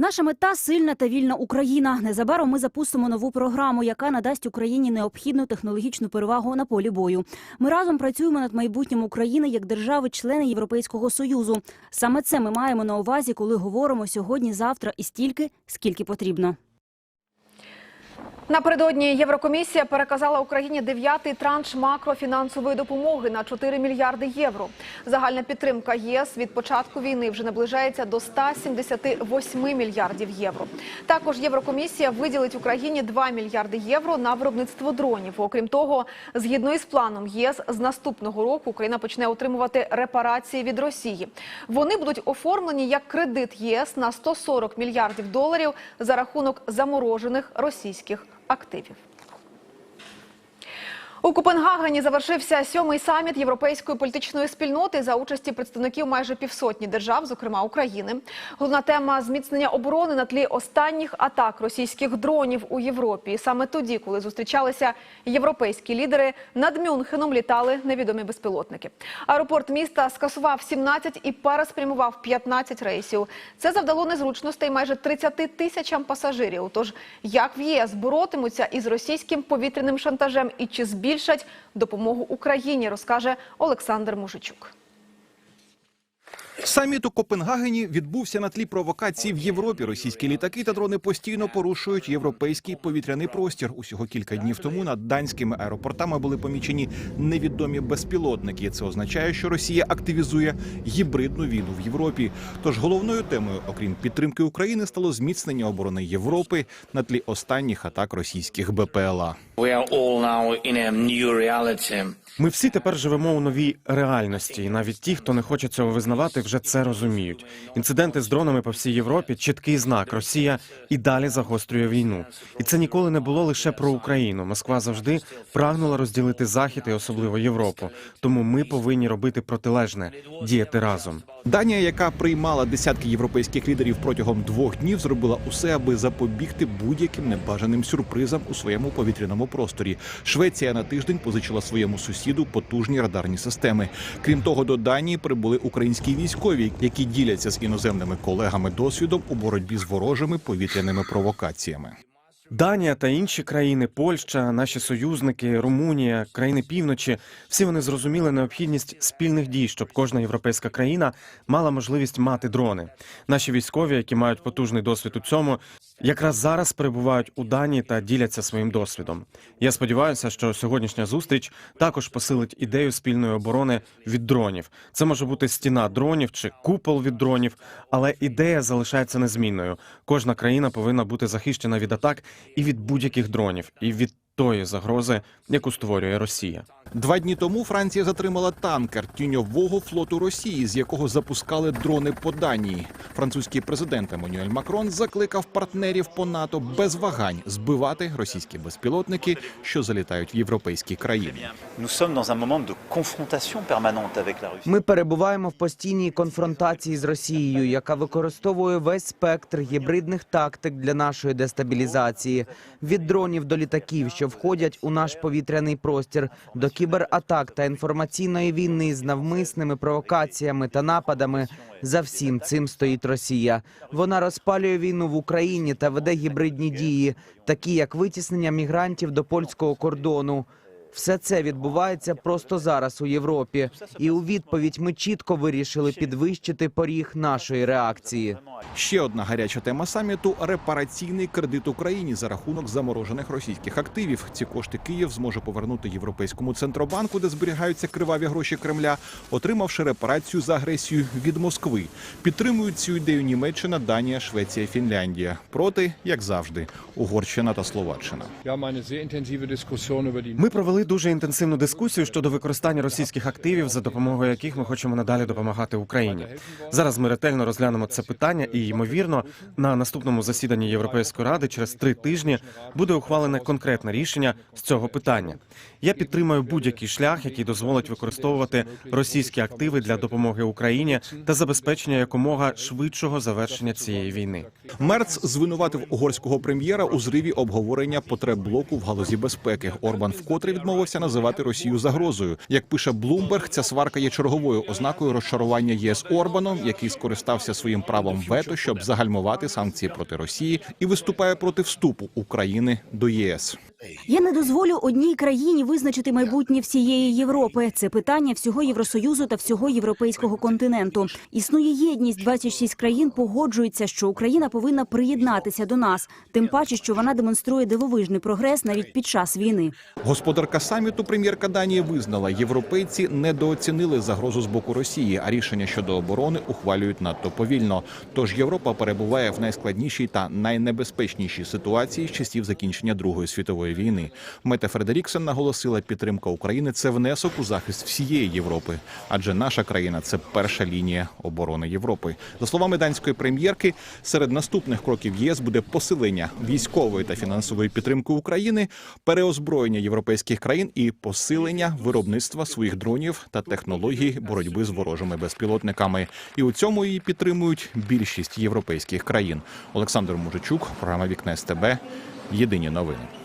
Наша мета сильна та вільна Україна. Незабаром ми запустимо нову програму, яка надасть Україні необхідну технологічну перевагу на полі бою. Ми разом працюємо над майбутнім України як держави-члени Європейського союзу. Саме це ми маємо на увазі, коли говоримо сьогодні, завтра і стільки, скільки потрібно. Напередодні Єврокомісія переказала Україні дев'ятий транш макрофінансової допомоги на 4 мільярди євро. Загальна підтримка ЄС від початку війни вже наближається до 178 мільярдів євро. Також Єврокомісія виділить Україні 2 мільярди євро на виробництво дронів. Окрім того, згідно із планом ЄС з наступного року Україна почне отримувати репарації від Росії. Вони будуть оформлені як кредит ЄС на 140 мільярдів доларів за рахунок заморожених російських активів. У Копенгагені завершився сьомий саміт європейської політичної спільноти за участі представників майже півсотні держав, зокрема України. Головна тема зміцнення оборони на тлі останніх атак російських дронів у Європі. Саме тоді, коли зустрічалися європейські лідери, над Мюнхеном літали невідомі безпілотники. Аеропорт міста скасував 17 і переспрямував 15 рейсів. Це завдало незручностей майже 30 тисячам пасажирів. Тож як в ЄС боротимуться із російським повітряним шантажем і чи збільшать допомогу Україні, розкаже Олександр Мужичук. Саміт у Копенгагені відбувся на тлі провокацій в Європі. Російські літаки та дрони постійно порушують європейський повітряний простір. Усього кілька днів тому над данськими аеропортами були помічені невідомі безпілотники. Це означає, що Росія активізує гібридну війну в Європі. Тож головною темою, окрім підтримки України, стало зміцнення оборони Європи на тлі останніх атак російських БПЛА. Ми всі тепер живемо у новій реальності, і навіть ті, хто не хоче цього визнавати, вже це розуміють. Інциденти з дронами по всій Європі чіткий знак. Росія і далі загострює війну. І це ніколи не було лише про Україну. Москва завжди прагнула розділити захід і особливо Європу. Тому ми повинні робити протилежне, діяти разом. Данія, яка приймала десятки європейських лідерів протягом двох днів, зробила усе, аби запобігти будь-яким небажаним сюрпризам у своєму повітряному просторі. Швеція на тиждень позичила своєму сусіду потужні радарні системи. Крім того, до Данії прибули українські військові, які діляться з іноземними колегами досвідом у боротьбі з ворожими повітряними провокаціями. Данія та інші країни, Польща, наші союзники, Румунія, країни півночі, всі вони зрозуміли необхідність спільних дій, щоб кожна європейська країна мала можливість мати дрони. Наші військові, які мають потужний досвід у цьому, якраз зараз перебувають у Данії та діляться своїм досвідом. Я сподіваюся, що сьогоднішня зустріч також посилить ідею спільної оборони від дронів. Це може бути стіна дронів чи купол від дронів, але ідея залишається незмінною. Кожна країна повинна бути захищена від атак і від будь-яких дронів, і від тої загрози, яку створює Росія. Два дні тому Франція затримала танкер тіньового флоту Росії, з якого запускали дрони по Данії. Французький президент Еммануель Макрон закликав партнерів по НАТО без вагань збивати російські безпілотники, що залітають в європейські країни. Ми перебуваємо в постійній конфронтації з Росією, яка використовує весь спектр гібридних тактик для нашої дестабілізації від дронів до літаків, що входять у наш повітряний простір, до кібератак та інформаційної війни з навмисними провокаціями та нападами. За всім цим стоїть Росія. Вона розпалює війну в Україні та веде гібридні дії, такі як витіснення мігрантів до польського кордону. Все це відбувається просто зараз у Європі, і у відповідь ми чітко вирішили підвищити поріг нашої реакції. Ще одна гаряча тема саміту репараційний кредит Україні за рахунок заморожених російських активів. Ці кошти Київ зможе повернути європейському центробанку, де зберігаються криваві гроші Кремля, отримавши репарацію за агресію від Москви. Підтримують цю ідею Німеччина, Данія, Швеція, Фінляндія. Проти, як завжди, Угорщина та Словаччина. Ми провели дуже інтенсивну дискусію щодо використання російських активів, за допомогою яких ми хочемо надалі допомагати Україні. Зараз ми ретельно розглянемо це питання, і ймовірно, на наступному засіданні Європейської ради через три тижні буде ухвалене конкретне рішення з цього питання. Я підтримую будь-який шлях, який дозволить використовувати російські активи для допомоги Україні та забезпечення якомога швидшого завершення цієї війни. Мерц звинуватив угорського прем'єра у зриві обговорення потреб блоку в галузі безпеки. Орбан вкотре відмовився називати Росію загрозою. Як пише Блумберг, ця сварка є черговою ознакою розчарування ЄС Орбаном, який скористався своїм правом вето вето, щоб загальмувати санкції проти Росії, і виступає проти вступу України до ЄС. Я не дозволю одній країні визначити майбутнє всієї Європи. Це питання всього Євросоюзу та всього європейського континенту. Існує єдність. 26 країн погоджуються, що Україна повинна приєднатися до нас. Тим паче, що вона демонструє дивовижний прогрес навіть під час війни. Господарка саміту, прем'єрка Данії, визнала, європейці недооцінили загрозу з боку Росії, а рішення щодо оборони ухвалюють надто повільно. Тож Європа перебуває в найскладнішій та найнебезпечнішій ситуації з часів закінчення Другої світової війни. Мета Фредеріксен наголосила, підтримка України це внесок у захист всієї Європи, адже наша країна це перша лінія оборони Європи. За словами данської прем'єрки, серед наступних кроків ЄС буде посилення військової та фінансової підтримки України, переозброєння європейських країн і посилення виробництва своїх дронів та технологій боротьби з ворожими безпілотниками. І у цьому її підтримують більшість європейських країн. Олександр Мужичук, програма Вікне СТБ. Єдині новини.